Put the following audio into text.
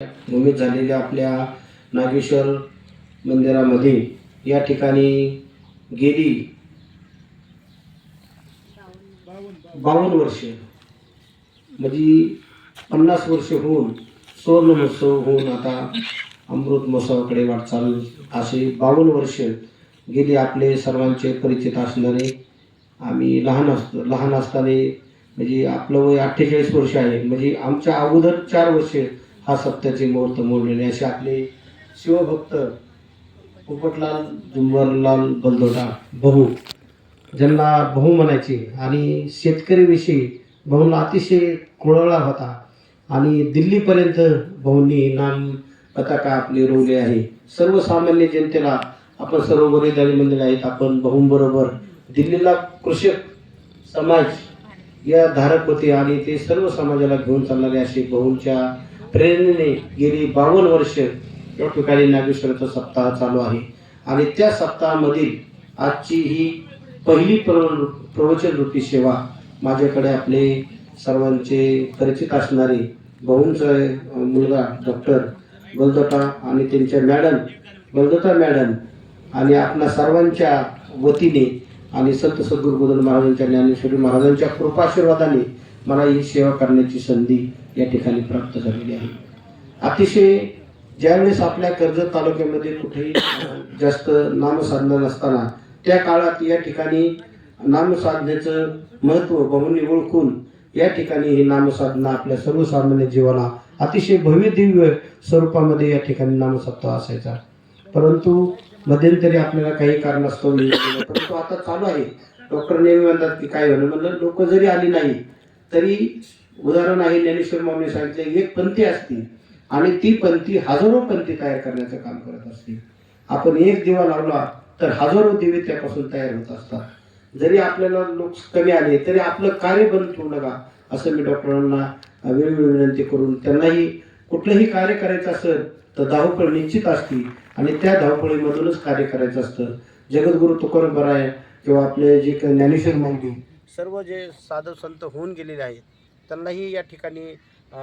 भूमीत झालेल्या आपल्या नागेश्वर मंदिरामध्ये या ठिकाणी गेली बावन्न वर्ष. म्हणजे पन्नास वर्ष होऊन सुवर्ण महोत्सव होऊन आता अमृत महोत्सवाकडे वाटचाल असे बावन्न वर्ष गेली आपले सर्वांचे परिचित असणारे. आम्ही लहान असतो लहान असताना म्हणजे आपलं वय अठ्ठेचाळीस वर्ष आहे. म्हणजे आमच्या अगोदर चार वर्ष हा सत्याचे मुहूर्त मोडलेले असे आपले शिवभक्त पोपटलाल जुंबरलाल बलदोटा बहू. ज्यांना बहू म्हणायचे आणि शेतकरीविषयी भाऊला अतिशय कुळवळा होता आणि दिल्लीपर्यंत भाऊंनी नाम पताका आपली रोवली आहे. सर्वसामान्य जनतेला आपण सर्व बलिदानी मंडळी आहेत आपण भाऊंबरोबर दिल्लीला कृषक समाज या धारक होते आणि ते सर्व समाजाला घेऊन चालणारे असे भाऊंच्या प्रेरणेने गेली बावन्न वर्ष. या ठिकाणी नागेश्वराचा सप्ताह चालू आहे. आणि त्या सप्ताहामधील आजची ही पहिली प्रव प्रवचन रूपी सेवा माझ्याकडे आपले सर्वांचे परिचित असणारे भाऊंचा मुलगा डॉक्टर बलदोटा आणि त्यांच्या मॅडम बलदोटा मॅडम आणि आपणा सर्वांच्या वतीने आणि संत सद्गुरू बोधन महाराजांच्या ज्ञानेश्वरी महाराजांच्या कृपाशीर्वादाने मला ही सेवा करण्याची संधी या ठिकाणी प्राप्त झालेली आहे. अतिशय ज्यावेळेस आपल्या कर्जत तालुक्यामध्ये कुठेही जास्त नामसाधना नसताना त्या काळात या ठिकाणी नामसाधनेचं महत्त्व बहुनी ओळखून या ठिकाणी ही नामसाधना आपल्या सर्वसामान्य जीवाला अतिशय भव्य दिव्य स्वरूपामध्ये या ठिकाणी नामसप्ताह असायचा. परंतु मध्यंतरी आपल्याला काही कारणास्तव नाही. परंतु आता चालू आहे. डॉक्टर नेहमी म्हणतात की काय होणं म्हणलं लोक जरी आली नाही तरी उदाहरण आहे ज्ञानेश्वर माऊली सांगितले एक पंथी असती आणि ती पंथी हजारो पंथी तयार करण्याचं काम करत असते आपण एक दिवा लावला तर हजारो दिवे त्यापासून तयार होत असतात. जरी आपल्याला लोक कमी आले तरी आपलं कार्य बंद ठेवू नका असं मी डॉक्टरांना वेळोवेळी विनंती करून त्यांनाही कुठलंही कार्य करायचं असेल तर धावपळ निश्चित असते आणि त्या धावपळीमधूनच कार्य करायचं असतं. जगद्गुरु तुकाराम बराय किंवा आपले जे ज्ञानेश्वर माऊली सर्व जे साधू संत होऊन गेलेले आहेत त्यांनाही या ठिकाणी